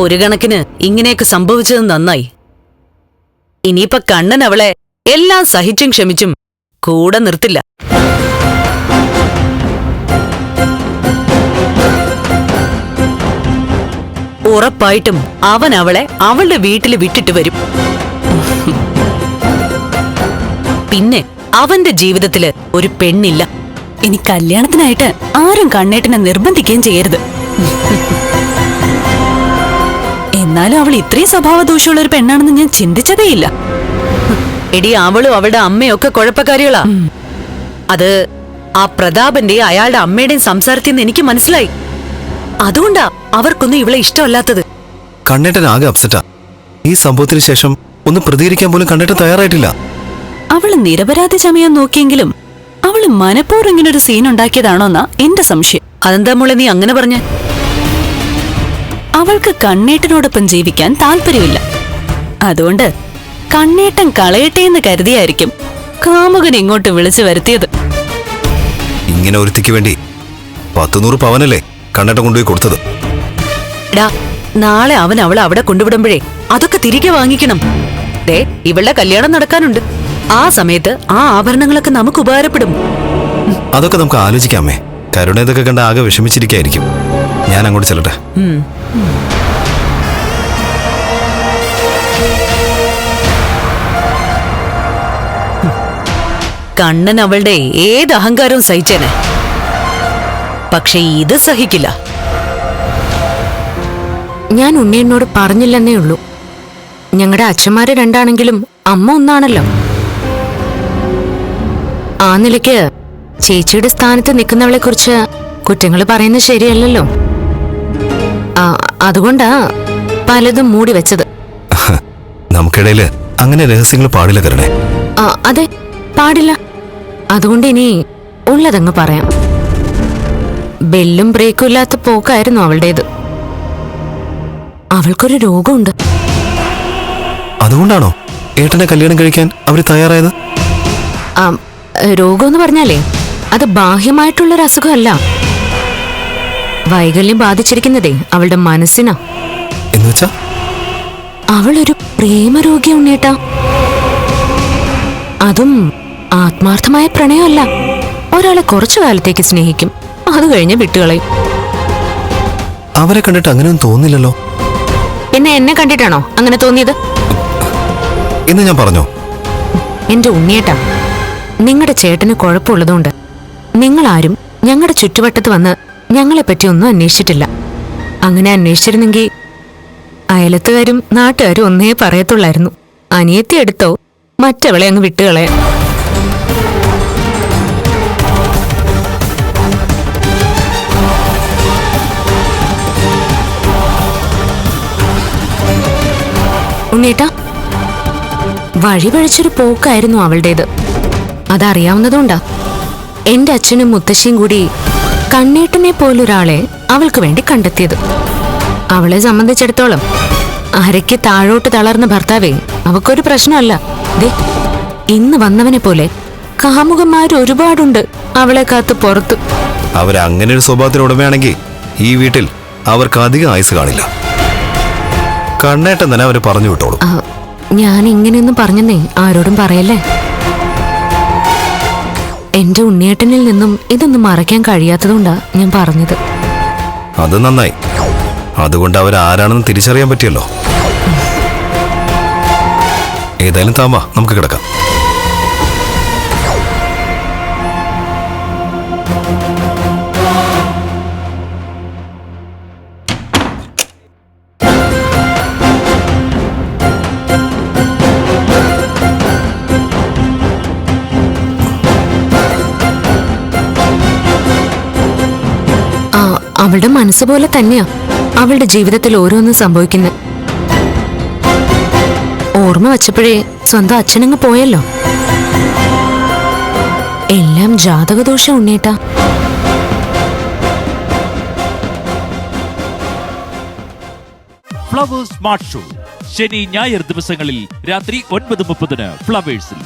ഒരു കണക്കിന് ഇങ്ങനെയൊക്കെ സംഭവിച്ചത് നന്നായി. ഇനിയിപ്പൊ കണ്ണൻ അവളെ എല്ലാം സഹിച്ചും ക്ഷമിച്ചും കൂടെ നിർത്തില്ല. ഉറപ്പായിട്ടും അവൻ അവളെ അവളുടെ വീട്ടിൽ വിട്ടിട്ട് വരും. പിന്നെ അവന്റെ ജീവിതത്തിൽ ഒരു പെണ്ണില്ല. ഇനി കല്യാണത്തിനായിട്ട് ആരും കണ്ണേട്ടനെ നിർബന്ധിക്കുകയും ചെയ്യരുത്. എന്നാലും അവൾ ഇത്രയും സ്വഭാവദോഷമുള്ള ഒരു പെണ്ണാണെന്ന് ഞാൻ ചിന്തിച്ചതേയില്ല. എടി അവളും അവളുടെ അമ്മയും ഒക്കെ കുഴപ്പക്കാരികളാ. അത് ആ പ്രതാപന്റെയും അയാളുടെ അമ്മയുടെയും സംസാരത്തിൽ നിന്ന് എനിക്ക് മനസ്സിലായി. അതുകൊണ്ടാ അവർക്കൊന്നും ഇവളെ ഇഷ്ടമല്ലാത്തത്. കണ്ണേട്ടൻ ആകെ അപ്സെറ്റാ. ഈ സംഭവത്തിന് ശേഷം ഒന്ന് പ്രതികരിക്കാൻ പോലും കണ്ണേട്ടൻ തയ്യാറായിട്ടില്ല. അവൾ നിരപരാധി ചമയാൻ നോക്കിയെങ്കിലും അവൾ മനഃപൂർവം ഇങ്ങനെ ഒരു സീൻ ഉണ്ടാക്കിയതാണോന്നാ എന്റെ സംശയം. അതെന്താ മോളെ നീ അങ്ങനെ പറഞ്ഞ? അവൾക്ക് കണ്ണേട്ടനോടൊപ്പം ജീവിക്കാൻ താല്പര്യമില്ല. അതുകൊണ്ട് കണ്ണേട്ടൻ കളയട്ടെ എന്ന് കരുതിയായിരിക്കും കാമുകൻ ഇങ്ങോട്ട് വിളിച്ചു വരുത്തിയത്. ഇങ്ങനെ ഒരുത്തിക്ക് വേണ്ടി പത്തുനൂറ് പവനല്ലേ കണ്ണേട്ടൻ കൊണ്ടുപോയി കൊടുത്തത്? നാളെ അവൻ അവളെ അവിടെ കൊണ്ടുവിടുമ്പോഴേ അതൊക്കെ തിരികെ വാങ്ങിക്കണം. ദേ ഇവളുടെ കല്യാണം നടക്കാനുണ്ട്. ആ സമയത്ത് ആ ആഭരണങ്ങളൊക്കെ നമുക്ക് ഉപകാരപ്പെടും. അതൊക്കെ നമുക്ക് ആലോചിക്കാമേ കരുണ ഇതൊക്കെ കണ്ട് ആകെ വിഷമിച്ചിരിക്കായിരിക്കും. ഞാൻ അങ്ങോട്ട് ചെല്ലട്ടെ. കണ്ണൻ അവളുടെ ഏത് അഹങ്കാരവും സഹിച്ചേനെ. പക്ഷെ ഇത് സഹിക്കില്ല. ഞാൻ ഉണ്ണിയനോട് പറഞ്ഞില്ലെന്നേ ഉള്ളൂ. ഞങ്ങളുടെ അച്ഛന്മാര് രണ്ടാണെങ്കിലും അമ്മ ഒന്നാണല്ലോ. ആ നിലയ്ക്ക് ചേച്ചിയുടെ സ്ഥാനത്ത് നിൽക്കുന്നവളെ കുറിച്ച് കുറ്റങ്ങൾ പറയുന്നത് ശരിയല്ലല്ലോ. അതുകൊണ്ടാ പലതും മൂടി വെച്ചത്. നമുക്കിടയിൽ അങ്ങനെ രഹസ്യങ്ങൾ പാടില്ല കരണേ. അതെ പാടില്ല. അതുകൊണ്ട് ഇനി ഉള്ളതങ്ങ് പറയാം. ബെല്ലും ബ്രേക്കും ഇല്ലാത്ത പോക്കായിരുന്നു അവളുടേത്. അവൾക്കൊരു രോഗമുണ്ട്. അതുകൊണ്ടാണോ? ഏട്ടനെ കല്യാണം കഴിക്കാൻ അവർ തയ്യാറായത്? രോഗം എന്ന് പറഞ്ഞാലേ അത് ബാഹ്യമായിട്ടുള്ളൊരു അസുഖമല്ല വൈകല്യം ബാധിച്ചിരിക്കുന്നതേ അവളുടെ മനസ്സിനാ. എന്നുവെച്ചാ? അവളൊരു പ്രേമരോഗി ഉണ്ണേട്ടാ അതും ആത്മാർത്ഥമായ പ്രണയമല്ല. ഒരാളെ കുറച്ചു കാലത്തേക്ക് സ്നേഹിക്കും. അത് കഴിഞ്ഞ് വിട്ടുകളയും. അവരെ കണ്ടിട്ട് അങ്ങനെയൊന്നും തോന്നില്ലല്ലോ. പിന്നെ എന്നെ കണ്ടിട്ടാണോ അങ്ങനെ തോന്നിയത്? എന്ന് ഞാൻ പറഞ്ഞോ? എന്റെ ഉണ്ണിയേട്ടാ നിങ്ങളുടെ ചേട്ടന് കുഴപ്പമുള്ളതുകൊണ്ട് നിങ്ങളാരും ഞങ്ങളുടെ ചുറ്റുവട്ടത്ത് വന്ന് ഞങ്ങളെപ്പറ്റി ഒന്നും അന്വേഷിച്ചിട്ടില്ല. അങ്ങനെ അന്വേഷിച്ചിരുന്നെങ്കിൽ അയലത്തുകാരും നാട്ടുകാരും ഒന്നേ പറയത്തുള്ളായിരുന്നു. അനിയത്തി എടുത്തോ? മറ്റവളെ അങ്ങ് വിട്ടുകളയാൻ ഉണ്ണീട്ടാ വഴിപഴിച്ചൊരു പോക്കായിരുന്നു അവളുടേത്. അതറിയാവുന്നതുകൊണ്ടാ. എന്റെ അച്ഛനും മുത്തശ്ശിയും കൂടി കണ്ണേട്ടനെ പോലൊരാളെ അവൾക്ക് വേണ്ടി കണ്ടെത്തിയത്. അവളെ സംബന്ധിച്ചിടത്തോളം അരയ്ക്ക് താഴോട്ട് തളർന്ന ഭർത്താവേ അവക്കൊരു പ്രശ്നമല്ല. ദേ ഇന്ന് വന്നവനെ പോലെ കാമുകന്മാർ ഒരുപാടുണ്ട് അവളെ കാത്ത് പുറത്ത്. അവരങ്ങനെ ഒരു സ്വഭാവത്തിന് ഉടമയാണെങ്കിൽ ഈ വീട്ടിൽ അവർക്ക് അധികം ആയുസ് കാണില്ല. കണ്ണേട്ടൻ തന്നെ അവർ പറഞ്ഞു വിട്ടോളൂ. ഞാൻ ഇങ്ങനെയൊന്നും പറഞ്ഞെന്നേ ആരോടും പറയല്ലേ? എന്റെ ഉണ്ണിയേട്ടനിൽ നിന്നും ഇതൊന്നും മറയ്ക്കാൻ കഴിയാത്തതുകൊണ്ടാ ഞാൻ പറഞ്ഞത്. അത് നന്നായി. അതുകൊണ്ട് അവർ ആരാണെന്ന് തിരിച്ചറിയാൻ പറ്റിയല്ലോ. ഏതായാലും താമ നമുക്ക് കിടക്കാം. അവളുടെ മനസ്സ് പോലെ തന്നെയാ അവളുടെ ജീവിതത്തിൽ ഓരോന്നും സംഭവിക്കുന്നത്. ഓർമ്മ വച്ചപ്പോഴേ സ്വന്തം അച്ഛനങ്ങ് പോയല്ലോ. എല്ലാം ജാതകദോഷം ഉണ്ണേട്ടാ ഫ്ലവേഴ്സ് സ്മാർട്ട് ഷോ. ശനി ഞായർ ദിവസങ്ങളിൽ രാത്രി ഒൻപത് മുപ്പതിന് ഫ്ലവേഴ്സിൽ.